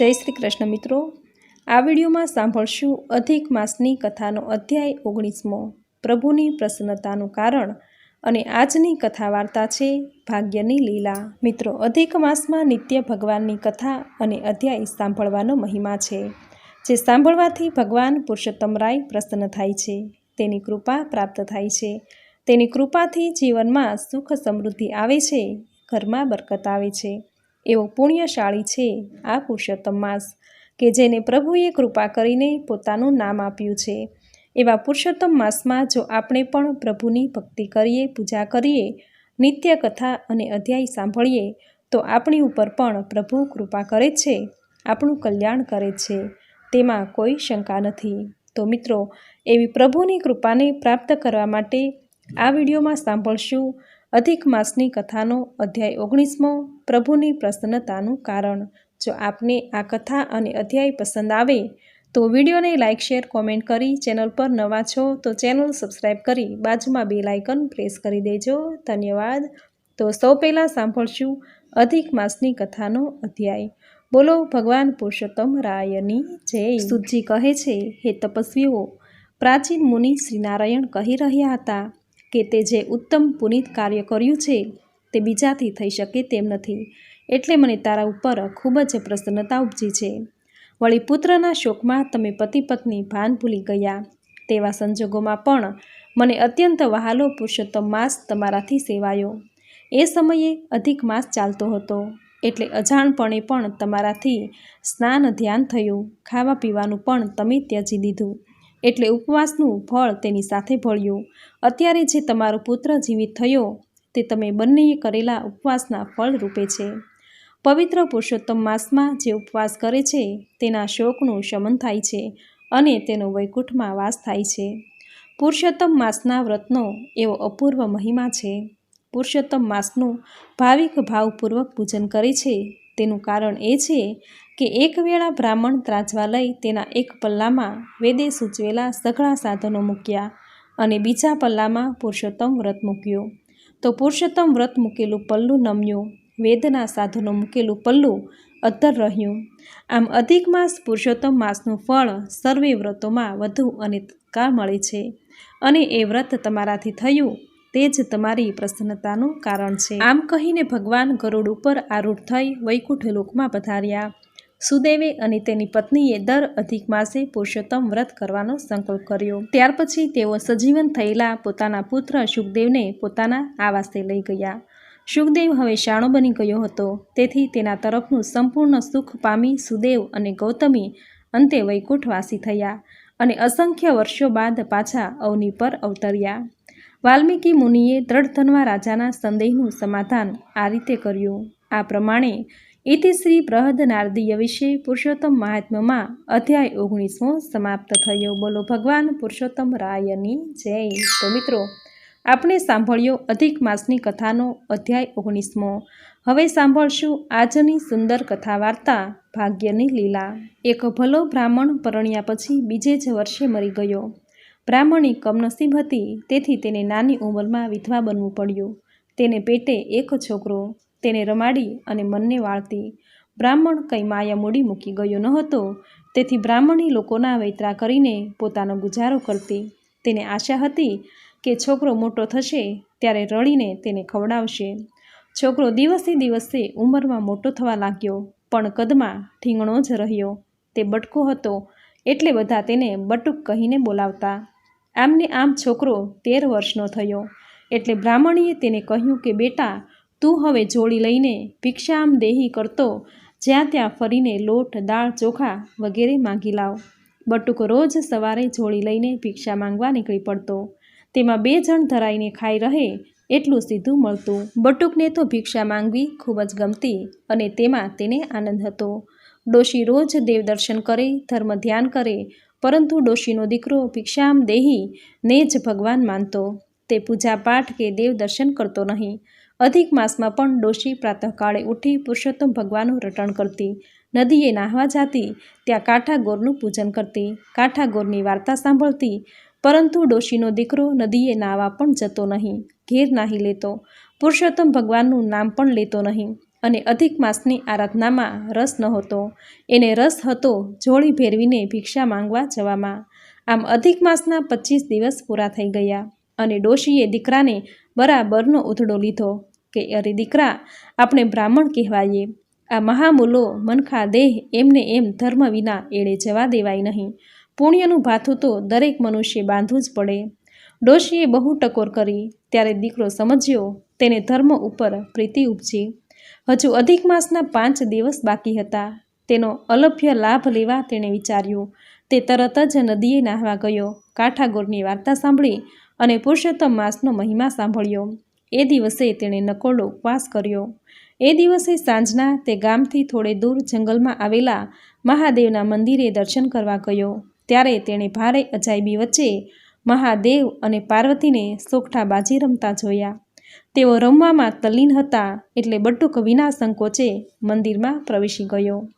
જય શ્રી કૃષ્ણ મિત્રો. આ વિડીયોમાં સાંભળશું અધિક માસની કથાનો અધ્યાય ઓગણીસમો, પ્રભુની પ્રસન્નતાનું કારણ અને આજની કથા વાર્તા છે ભાગ્યની લીલા. મિત્રો, અધિક માસમાં નિત્ય ભગવાનની કથા અને અધ્યાય સાંભળવાનો મહિમા છે, જે સાંભળવાથી ભગવાન પુરુષોત્તમ રાય પ્રસન્ન થાય છે. તેની કૃપા પ્રાપ્ત થાય છે. તેની કૃપાથી જીવનમાં સુખ સમૃદ્ધિ આવે છે, ઘરમાં બરકત આવે છે. એવો પુણ્યશાળી છે આ પુરુષોત્તમ માસ, કે જેને પ્રભુએ કૃપા કરીને પોતાનું નામ આપ્યું છે. એવા પુરુષોત્તમ માસમાં જો આપણે પણ પ્રભુની ભક્તિ કરીએ, પૂજા કરીએ નિત્ય કથા અને અધ્યાય સાંભળીએ, તો આપણી ઉપર પણ પ્રભુ કૃપા કરે છે, આપણું કલ્યાણ કરે છે, તેમાં કોઈ શંકા નથી. તો મિત્રો, એવી પ્રભુની કૃપાને પ્રાપ્ત કરવા માટે આ વિડીયોમાં સાંભળશું અધિક માસની કથાનો અધ્યાય ઓગણીસમો પ્રભુની પ્રસન્નતાનું કારણ. જો આપને આ કથા અને અધ્યાય પસંદ આવે, તો વિડીયોને લાઇક, શેર, કોમેન્ટ કરી ચેનલ પર નવા છો તો ચેનલ સબસ્ક્રાઈબ કરી બાજુમાં બે લાઇકન પ્રેસ કરી દેજો. ધન્યવાદ. તો સૌ પહેલાં સાંભળશું અધિક માસની કથાનો અધ્યાય. બોલો ભગવાન પુરુષોત્તમ રાયની જય. સુજી કહે છે, હે તપસ્વીઓ, પ્રાચીન મુનિ શ્રીનારાયણ કહી રહ્યા હતા કે તે જે ઉત્તમ પુનિત કાર્ય કર્યું છે, તે બીજાથી થઈ શકે તેમ નથી. એટલે મને તારા ઉપર ખૂબ જ પ્રસન્નતા ઉપજી છે. વળી પુત્રના શોકમાં તમે પતિ પત્ની ભાન ભૂલી ગયા. તેવા સંજોગોમાં પણ મને અત્યંત વહાલો પુરુષોત્તમ માસ તમારાથી સેવાયો. એ સમયે અધિક માસ ચાલતો હતો, એટલે અજાણપણે પણ તમારાથી સ્નાન ધ્યાન થયું, ખાવા પીવાનું પણ તમે ત્યજી દીધું. એટલે ઉપવાસનું ફળ તેની સાથે ભળ્યું. અત્યારે જે તમારો પુત્ર જીવિત થયો, તે તમે બંનેએ કરેલા ઉપવાસના ફળ રૂપે છે. પવિત્ર પુરુષોત્તમ માસમાં જે ઉપવાસ કરે છે, તેના શોકનું શમન થાય છે અને તેનો વૈકુંઠમાં વાસ થાય છે. પુરુષોત્તમ માસના વ્રતનો એવો અપૂર્વ મહિમા છે. પુરુષોત્તમ માસનું ભાવિક ભાવપૂર્વક પૂજન કરે છે, તેનું કારણ એ છે કે એક વેળા બ્રાહ્મણ ત્રાજવા લઈ તેના એક પલ્લામાં વેદે સૂચવેલા સઘળા સાધનો મૂક્યા અને બીજા પલ્લામાં પુરુષોત્તમ વ્રત મૂક્યું. તો પુરુષોત્તમ વ્રત મૂકેલું પલ્લું નમ્યું, વેદના સાધનો મૂકેલું પલ્લું અદ્ધર રહ્યું. આમ અધિક માસ પુરુષોત્તમ માસનું ફળ સર્વે વ્રતોમાં વધુ અને તત્કાળ મળે છે અને એ વ્રત તમારાથી થયું તે જ તમારી પ્રસન્નતાનું કારણ છે. આમ કહીને ભગવાન ગરુડ ઉપર આરૂઢ થઈ વૈકુંઠ લોકમાં પધાર્યા. સુદેવે અને તેની પત્નીએ દર અધિક માસે પુરુષોત્તમ વ્રત કરવાનો સંકલ્પ કર્યો. ત્યાર પછી તેઓ સજીવન થયેલા પોતાના પુત્ર સુખદેવને પોતાના આવાસે લઈ ગયા. સુખદેવ હવે શાણો બની ગયો હતો. તેથી તેના તરફનું સંપૂર્ણ સુખ પામી સુદેવ અને ગૌતમી અંતે વૈકુંઠવાસી થયા અને અસંખ્ય વર્ષો બાદ પાછા અવની પર અવતર્યા. વાલ્મીકી મુનિએ દ્રઢધનવા રાજાના સંદેહનું સમાધાન આ રીતે કર્યું. આ પ્રમાણે ઇતિશ્રી પ્રહદ નારદીય વિશે પુરુષોત્તમ મહાત્મ્યમાં અધ્યાય ઓગણીસમો સમાપ્ત થયો. બોલો ભગવાન પુરુષોત્તમ રાયની જય. તો મિત્રો, આપણે સાંભળ્યો અધિક માસની કથાનો અધ્યાય ઓગણીસમો. હવે સાંભળશું આજની સુંદર કથા વાર્તા ભાગ્યની લીલા. એક ભલો બ્રાહ્મણ પરણ્યા પછી બીજે જ વર્ષે મરી ગયો. બ્રાહ્મણી કમનસીબ હતી, તેથી તેને નાની ઉંમરમાં વિધવા બનવું પડ્યું. તેને પેટે એક છોકરો. તેને રમાડી અને મનને વાળતી. બ્રાહ્મણ કંઈ માયા મૂડી મૂકી ગયો ન હતો. તેથી બ્રાહ્મણી લોકોના વૈતરા કરીને પોતાનો ગુજારો કરતી. તેને આશા હતી કે છોકરો મોટો થશે ત્યારે રળીને તેને ખવડાવશે. છોકરો દિવસે દિવસે ઉંમરમાં મોટો થવા લાગ્યો, પણ કદમાં ઠીંગણો જ રહ્યો. તે બટકો હતો, એટલે બધા તેને બટુક કહીને બોલાવતા. આમને આમ છોકરો તેર વર્ષનો થયો, એટલે બ્રાહ્મણીએ તેને કહ્યું કે, બેટા તું હવે જોડી લઈને ભિક્ષામ દેહી કરતો, જ્યાં ત્યાં ફરીને લોટ, દાળ, ચોખા વગેરે માંગી લાવ. બટુક રોજ સવારે જોડી લઈને ભિક્ષા માંગવા નીકળી પડતો. તેમાં બે જણ ધરાઈને ખાઈ રહે એટલું સીધું મળતું. બટુકને તો ભિક્ષા માંગવી ખૂબ જ ગમતી અને તેમાં તેને આનંદ હતો. ડોશી રોજ દેવદર્શન કરે, ધર્મ ધ્યાન કરે, પરંતુ ડોશીનો દીકરો ભિક્ષામ દેહી ને જ ભગવાન માનતો. તે પૂજા પાઠ કે દેવદર્શન કરતો નહીં. અધિક માસમાં પણ ડોશી પ્રાતઃકાળે ઉઠી પુરુષોત્તમ ભગવાનનું રટણ કરતી. નદીએ નાહવા જાતી, ત્યાં કાંઠાગોરનું પૂજન કરતી, કાંઠાગોરની વાર્તા સાંભળતી. પરંતુ ડોશીનો દીકરો નદીએ નાહવા પણ જતો નહીં, ઘેર નાહી લેતો. પુરુષોત્તમ ભગવાનનું નામ પણ લેતો નહીં અને અધિક માસની આરાધનામાં રસ નહોતો. એને રસ હતો જોડી ભેરવીને ભિક્ષા માંગવા જવામાં. આમ અધિક માસના પચીસ દિવસ પૂરા થઈ ગયા અને ડોશીએ દીકરાને બરાબરનો ઉથડો લીધો. કે અરે દીકરા, આપણે બ્રાહ્મણ કહેવાઈએ. આ મહામૂલો મનખા દેહ એમને એમ ધર્મ વિના એળે જવા દેવાય નહીં. પુણ્યનું ભાથું તો દરેક મનુષ્ય બાંધવું જ પડે. ડોશીએ બહુ ટકોર કરી. ત્યારે દીકરો સમજ્યો, તેને ધર્મ ઉપર પ્રીતિ ઉપજી. હજુ અધિક માસના પાંચ દિવસ બાકી હતા. તેનો અલભ્ય લાભ લેવા તેણે વિચાર્યું. તે તરત જ નદીએ નાહવા ગયો. કાઠાગોરની વાર્તા સાંભળી અને પુરુષોત્તમ માસનો મહિમા સાંભળ્યો. એ દિવસે તેણે નકોડો ઉપવાસ કર્યો. એ દિવસે સાંજના તે ગામથી થોડે દૂર જંગલમાં આવેલા મહાદેવના મંદિરે દર્શન કરવા ગયો. ત્યારે તેણે ભારે અજાયબી વચ્ચે મહાદેવ અને પાર્વતીને સોગઠા બાજી રમતા જોયા. તેઓ રમવામાં તલ્લીન હતા એટલે બટુક વિના સંકોચે મંદિરમાં પ્રવેશી ગયો.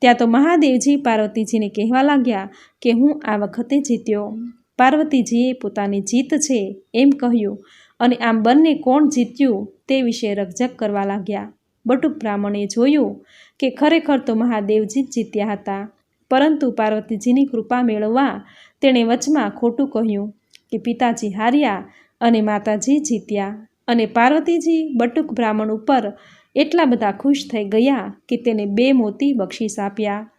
ત્યાં તો મહાદેવજી પાર્વતીજીને કહેવા લાગ્યા કે હું આ વખતે જીત્યો. પાર્વતીજીએ પોતાની જીત છે એમ કહ્યું. અને આમ બંને કોણ જીત્યું તે વિશે રકઝક કરવા લાગ્યા. બટુક બ્રાહ્મણે જોયું કે ખરેખર તો મહાદેવજી જ જીત્યા હતા. પરંતુ પાર્વતીજીની કૃપા મેળવવા તેણે વચમાં ખોટું કહ્યું કે પિતાજી હાર્યા અને માતાજી જીત્યા. અને પાર્વતીજી બટુક બ્રાહ્મણ ઉપર એટલા બધા ખુશ થઈ ગયા કે તેને બે મોતી બક્ષિસ આપ્યા.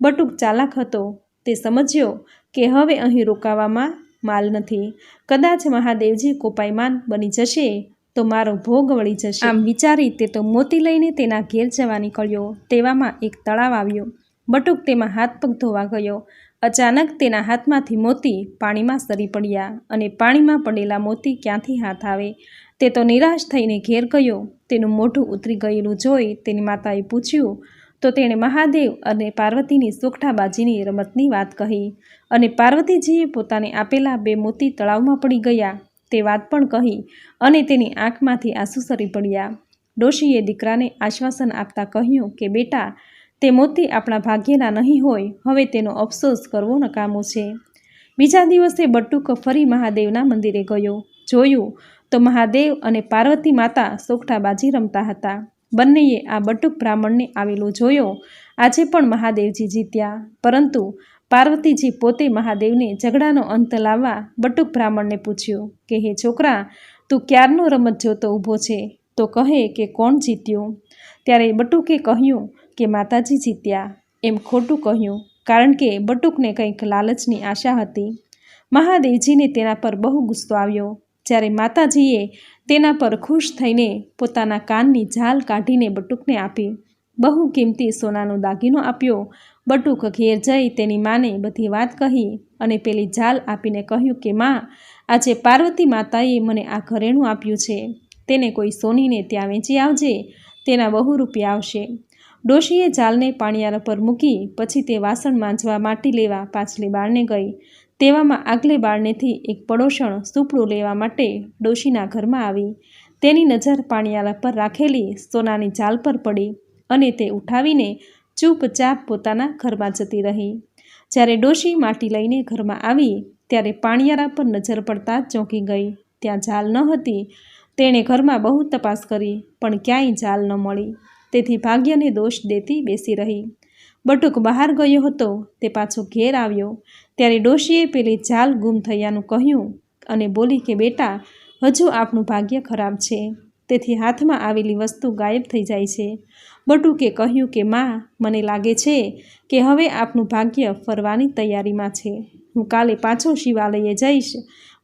બટુક ચાલાક હતો. તે સમજ્યો કે હવે અહીં રોકાવામાં માલ નથી. કદાચ મહાદેવજી કોપાયમાન બની જશે તો મારો ભોગ વળી જશે. આમ વિચારી તે તો મોતી લઈને તેના ઘેર જવા નીકળ્યો. તેવામાં એક તળાવ આવ્યો. બટુક તેમાં હાથ પગ ધોવા ગયો. અચાનક તેના હાથમાંથી મોતી પાણીમાં સરી પડ્યા અને પાણીમાં પડેલા મોતી ક્યાંથી હાથ આવે? તે તો નિરાશ થઈને ઘેર ગયો. તેનું મોઢું ઉતરી ગયેલું જોઈ તેની માતાએ પૂછ્યું તો તેણે મહાદેવ અને પાર્વતીની સોગઠાબાજીની રમતની વાત કહી અને પાર્વતીજીએ પોતાને આપેલા બે મોતી તળાવમાં પડી ગયા. તે વાત પણ કહી અને તેની આંખમાંથી આંસુ સરી પડ્યા. ડોશીએ દીકરાને આશ્વાસન આપતા કહ્યું કે, બેટા, તે મોતી આપણા ભાગ્યના નહીં હોય. હવે તેનો અફસોસ કરવો નકામો છે. બીજા દિવસે બટુક ફરી મહાદેવના મંદિરે ગયો. જોયું તો મહાદેવ અને પાર્વતી માતા સોગઠાબાજી રમતા હતા. બંનેએ આ બટુક બ્રાહ્મણને આવેલો જોયો. આજે પણ મહાદેવજી જીત્યા. પરંતુ પાર્વતીજી પોતે મહાદેવને ઝઘડાનો અંત લાવવા બટુક બ્રાહ્મણને પૂછ્યું કે, હે છોકરા, તું ક્યારનો રમત જોતો ઊભો છે? તો કહે કે, કોણ જીત્યું? ત્યારે બટુકે કહ્યું કે, માતાજી જીત્યા. એમ ખોટું કહ્યું, કારણ કે બટુકને કંઈક લાલચની આશા હતી. મહાદેવજીને તેના પર બહુ ગુસ્સો આવ્યો. જ્યારે માતાજીએ તેના પર ખુશ થઈને પોતાના કાનની ઝાલ કાઢીને બટુકને આપી, બહુ કિંમતી સોનાનો દાગીનો આપ્યો. બટુક ઘેર જઈ તેની માને બધી વાત કહી અને પેલી ઝાલ આપીને કહ્યું કે, માં, આજે પાર્વતી માતાએ મને આ ઘરેણું આપ્યું છે. તેને કોઈ સોનીને ત્યાં વેચી આવજે, તેના બહુ રૂપિયા આવશે. ડોશીએ જાલને પાણિયારા પર મૂકી, પછી તે વાસણ માંજવા માટી લેવા પાછલી બાળને ગઈ. તેવામાં આગલે બાળનેથી એક પડોશણ સુપડું લેવા માટે ડોશીના ઘરમાં આવી. તેની નજર પાણિયાલા પર રાખેલી સોનાની જાલ પર પડી અને તે ઉઠાવીને ચૂપચાપ પોતાના ઘરમાં જતી રહી. જ્યારે ડોશી માટી લઈને ઘરમાં આવી, ત્યારે પાણિયારા પર નજર પડતા ચોંકી ગઈ. ત્યાં જાલ ન હતી. તેણે ઘરમાં બહુ તપાસ કરી, પણ ક્યાંય જાલ ન મળી. તેથી ભાગ્યને દોષ દેતી બેસી રહી. બટુક બહાર ગયો હતો, તે પાછો ઘેર આવ્યો. ત્યારે ડોશીએ પેલી જાલ ગુમ થયાનું કહ્યું અને બોલી કે, બેટા, હજુ આપણું ભાગ્ય ખરાબ છે. તેથી હાથમાં આવેલી વસ્તુ ગાયબ થઈ જાય છે. બટુકે કહ્યું કે, માં, મને લાગે છે કે હવે આપનું ભાગ્ય ફરવાની તૈયારીમાં છે. હું કાલે પાછો શિવાલયે જઈશ.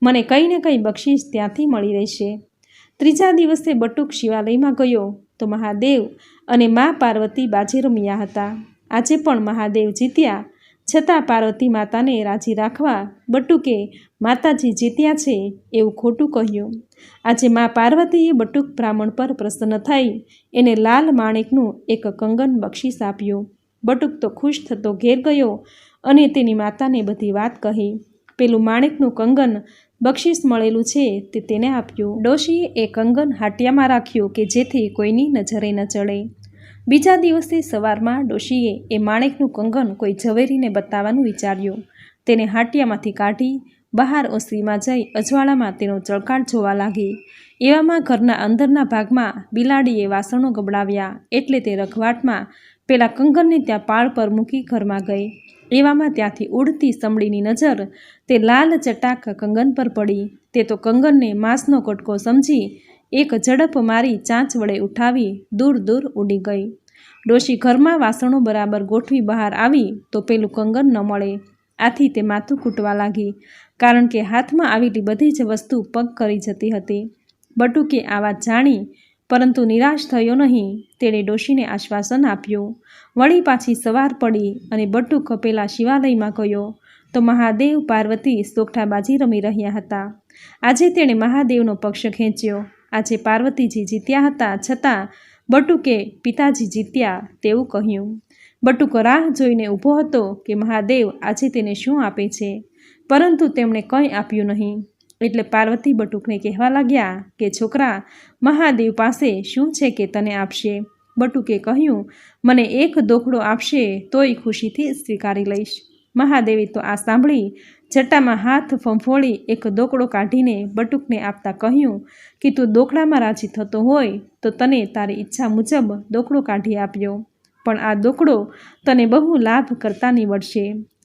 મને કંઈ ને કંઈ બક્ષિસ ત્યાંથી મળી રહેશે. ત્રીજા દિવસે બટુક શિવાલયમાં ગયો તો મહાદેવ અને મા પાર્વતી બાજી રમ્યા હતા. આજે પણ મહાદેવ જીત્યા. છતાં પાર્વતી માતાને રાજી રાખવા બટુકે માતાજી જીત્યા છે એવું ખોટું કહ્યું. આજે મા પાર્વતીએ બટુક બ્રાહ્મણ પર પ્રસન્ન થઈ એને લાલ માણેકનું એક કંગન બક્ષિસ આપ્યું. બટુક તો ખુશ થતો ઘેર ગયો અને તેની માતાને બધી વાત કહી. પેલું માણેકનું કંગન બક્ષિસ મળેલું છે તે તેને આપ્યું. ડોશીએ એ કંગન હાટિયામાં રાખ્યું કે જેથી કોઈની નજરે ન ચડે. બીજા દિવસે સવારમાં ડોશીએ એ માણેકનું કંગન કોઈ ઝવેરીને બતાવવાનું વિચાર્યું. તેને હાટિયામાંથી કાઢી બહાર ઓસરીમાં જઈ અજવાળામાં તેનો ચળકાટ જોવા લાગી. એવામાં ઘરના અંદરના ભાગમાં બિલાડીએ વાસણો ગબડાવ્યા એટલે તે રખવાટમાં પેલા કંગનને ત્યાં પાળ પર મૂકી ઘરમાં ગઈ. એવામાં ત્યાંથી ઉડતી સમડીની નજર તે લાલ ચટાક કંગન પર પડી. તે તો કંગનને માંસનો કટકો સમજી એક ઝડપ મારી ચાંચ વડે ઉઠાવી દૂર દૂર ઉડી ગઈ. ડોશી ઘરમાં વાસણો બરાબર ગોઠવી બહાર આવી તો પેલું કંગન ન મળે. આથી તે માથું કૂટવા લાગી, કારણ કે હાથમાં આવેલી બધી જ વસ્તુ પગ કરી જતી હતી. બટુકે આ વાત જાણી, પરંતુ નિરાશ થયો નહીં. તેણે ડોશીને આશ્વાસન આપ્યું. વળી પાછી સવાર પડી અને બટુક ખપેલા શિવાલયમાં ગયો. તો મહાદેવ પાર્વતી સોગઠાબાજી રમી રહ્યા હતા. આજે તેણે મહાદેવનો પક્ષ ખેંચ્યો. આજે પાર્વતીજી જીત્યા હતા, છતાં બટુકે પિતાજી જીત્યા તેવું કહ્યું. બટુકો રાહ જોઈને ઊભો હતો કે મહાદેવ આજે તેને શું આપે છે? પરંતુ તેમણે કંઈ આપ્યું નહીં. એટલે પાર્વતી બટુકને કહેવા લાગ્યા કે, છોકરા, મહાદેવ પાસે શું છે કે તને આપશે? બટુકે કહ્યું, મને એક દોખડો આપશે તોય ખુશીથી સ્વીકારી લઈશ. મહાદેવી તો આ સાંભળી જટામાં હાથ ફંફોળી એક દોકડો કાઢીને બટુકને આપતા કહ્યું કે તું દોકડામાં રાજી થતો હોય તો તને તારી ઈચ્છા મુજબ દોકડો કાઢી આપ્યો પણ આ દોકડો તને બહુ લાભ કરતા નીવડશે.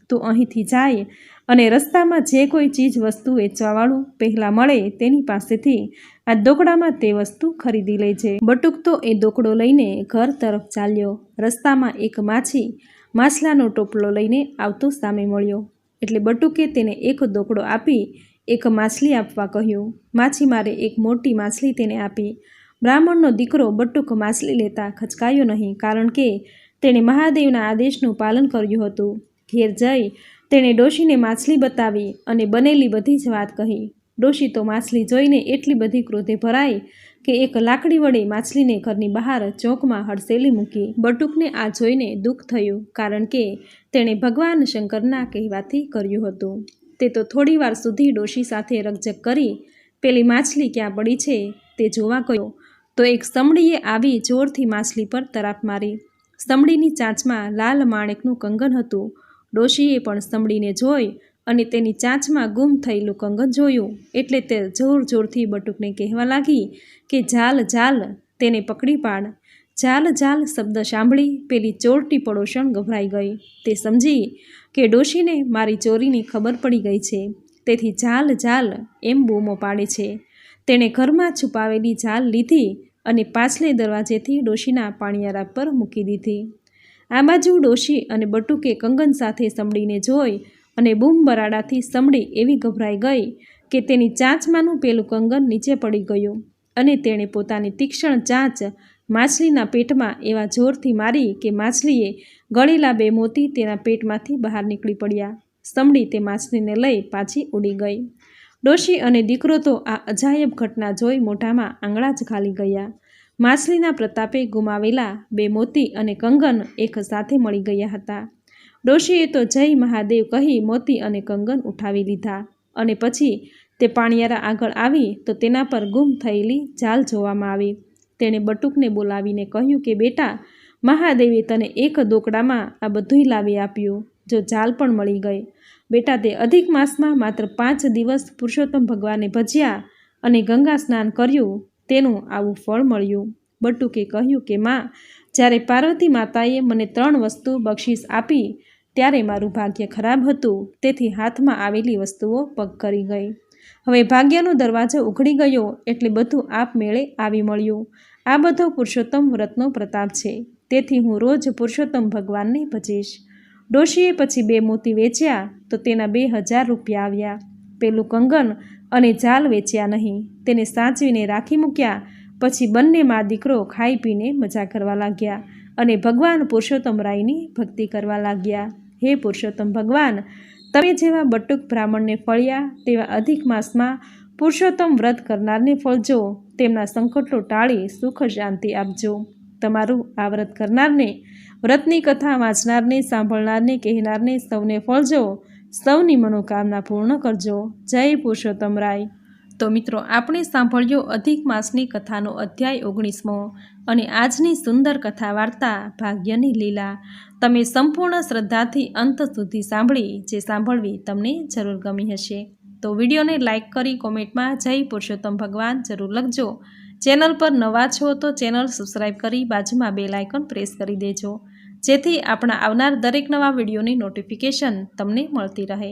તું અહીંથી જાય અને રસ્તામાં જે કોઈ ચીજ વસ્તુ વેચવાવાળું પહેલાં મળે તેની પાસેથી આ દોકડામાં તે વસ્તુ ખરીદી લેજે. બટુક તો એ દોકડો લઈને ઘર તરફ ચાલ્યો. રસ્તામાં એક માછી માછલાનો ટોપલો લઈને આવતો સામે મળ્યો. એટલે બટુકે તેને એક દોકડો આપી એક માછલી આપવા કહ્યું માછીમારે એક મોટી માછલી તેને આપી. બ્રાહ્મણનો દીકરો બટુક માછલી લેતા ખચકાયો નહીં કારણ કે તેણે મહાદેવના આદેશનું પાલન કર્યું હતું. ઘેર જઈ તેણે ડોશીને માછલી બતાવી અને બનેલી બધી જ વાત કહી. ડોશી તો માછલી જોઈને એટલી બધી ક્રોધે ભરાઈ કે એક લાકડી વડે માછલીને ઘરની બહાર ચોકમાં હડસેલી મૂકી બટુકને આ જોઈને દુઃખ થયું કારણ કે તેણે ભગવાન શંકરના કહેવાથી કર્યું હતું. તે તો થોડીવાર સુધી ડોશી સાથે રકઝક કરી પેલી માછલી ક્યાં પડી છે તે જોવા ગયો. તો એક સમડીએ આવી જોરથી માછલી પર તરાપ મારી. સમડીની ચાંચમાં લાલ માણેકનું કંગન હતું. ડોશીએ પણ સમડીને જોઈ અને તેની ચાંચમાં ગુમ થયેલું કંગન જોયું. એટલે તે જોર જોરથી બટુકને કહેવા લાગી કે, જાલ ઝાલ તેને પકડી પાડ. જાલ જાલ, શબ્દ સાંભળી પેલી ચોરટી પડોશણ ગભરાઈ ગઈ. તે સમજી કે ડોશીને મારી ચોરીની ખબર પડી ગઈ છે. તેથી જાલ ઝાલ એમ બૂમો પાડે છે. તેણે ઘરમાં છુપાવેલી જાલ લીધી અને પાછલે દરવાજેથી ડોશીના પાણિયારા પર મૂકી દીધી. આ બાજુ ડોશી અને બટુકે કંગન સાથે સંભળીને જોઈ અને બૂમ બરાડાથી સમડી એવી ગભરાઈ ગઈ કે તેની ચાંચમાંનું પેલું કંગન નીચે પડી ગયું અને તેણે પોતાની તીક્ષ્ણ ચાંચ માછલીના પેટમાં એવા જોરથી મારી કે માછલીએ ગળેલા બે મોતી તેના પેટમાંથી બહાર નીકળી પડ્યા. સમડી તે માછલીને લઈ પાછી ઉડી ગઈ. ડોશી અને દીકરો તો આ અજાયબ ઘટના જોઈ મોઢામાં આંગળા જ ખાલી ગયા. માછલીના પ્રતાપે ગુમાવેલા બે મોતી અને કંગન એક સાથે મળી ગયા હતા. ડોશીએ તો જય મહાદેવ કહી મોતી અને કંગન ઉઠાવી લીધા. અને પછી તે પાણિયારા આગળ આવી તો તેના પર ગુમ થયેલી જાલ જોવામાં આવી. તેણે બટુકને બોલાવીને કહ્યું કે, બેટા, મહાદેવે તને એક દોકડામાં આ બધુંય લાવી આપ્યું, જો જાલ પણ મળી ગઈ. બેટા, તે અધિક માસમાં માત્ર પાંચ દિવસ પુરુષોત્તમ ભગવાને ભજ્યા અને ગંગા સ્નાન કર્યું, તેનું આવું ફળ મળ્યું. બટુકે કહ્યું કે, માં જ્યારે પાર્વતી માતાએ મને ત્રણ વસ્તુ બક્ષિસ આપી, ત્યારે મારું ભાગ્ય ખરાબ હતું. તેથી હાથમાં આવેલી વસ્તુઓ પગ કરી ગઈ. હવે ભાગ્યનો દરવાજો ઉઘડી ગયો એટલે બધું આપમેળે આવી મળ્યું. આ બધો પુરુષોત્તમ વ્રતનો પ્રતાપ છે. તેથી હું રોજ પુરુષોત્તમ ભગવાનને ભજીશ. ડોશીએ પછી બે મોતી વેચ્યા તો તેના બે હજાર રૂપિયા આવ્યા. પેલું કંગન અને જાલ વેચ્યા નહીં. તેને સાચવીને રાખી મૂક્યા પછી બંને મા દીકરો ખાઈ પીને મજા કરવા લાગ્યા અને ભગવાન પુરુષોત્તમ રાયની ભક્તિ કરવા લાગ્યા. હે પુરુષોત્તમ ભગવાન, તમે જેવા બટુક બ્રાહ્મણને ફળ્યા તેવા અધિક માસમાં પુરુષોત્તમ વ્રત કરનારને ફળજો, તેમના સંકટો ટાળી સુખ શાંતિ આપજો. તમારું આ વ્રત કરનારને, વ્રતની કથા વાંચનારને, સાંભળનારને, કહેનારને સૌને ફળજો, સૌની મનોકામના પૂર્ણ કરજો. જય પુરુષોત્તમ રાય. તો મિત્રો, આપણે સાંભળ્યો અધિક માસની કથાનો અધ્યાય ઓગણીસમો અને આજની સુંદર કથા વાર્તા ભાગ્યની લીલા. તમે સંપૂર્ણ શ્રદ્ધાથી અંત સુધી સાંભળી જે સાંભળવી તમને જરૂર ગમી હશે. તો વિડીયોને લાઇક કરી કોમેન્ટમાં જય પુરુષોત્તમ ભગવાન જરૂર લખજો. ચેનલ પર નવા છો તો ચેનલ સબસ્ક્રાઈબ કરી બાજુમાં બે લાઇકન પ્રેસ કરી દેજો. જેથી આપણા આવનાર દરેક નવા વિડીયોની નોટિફિકેશન તમને મળતી રહે.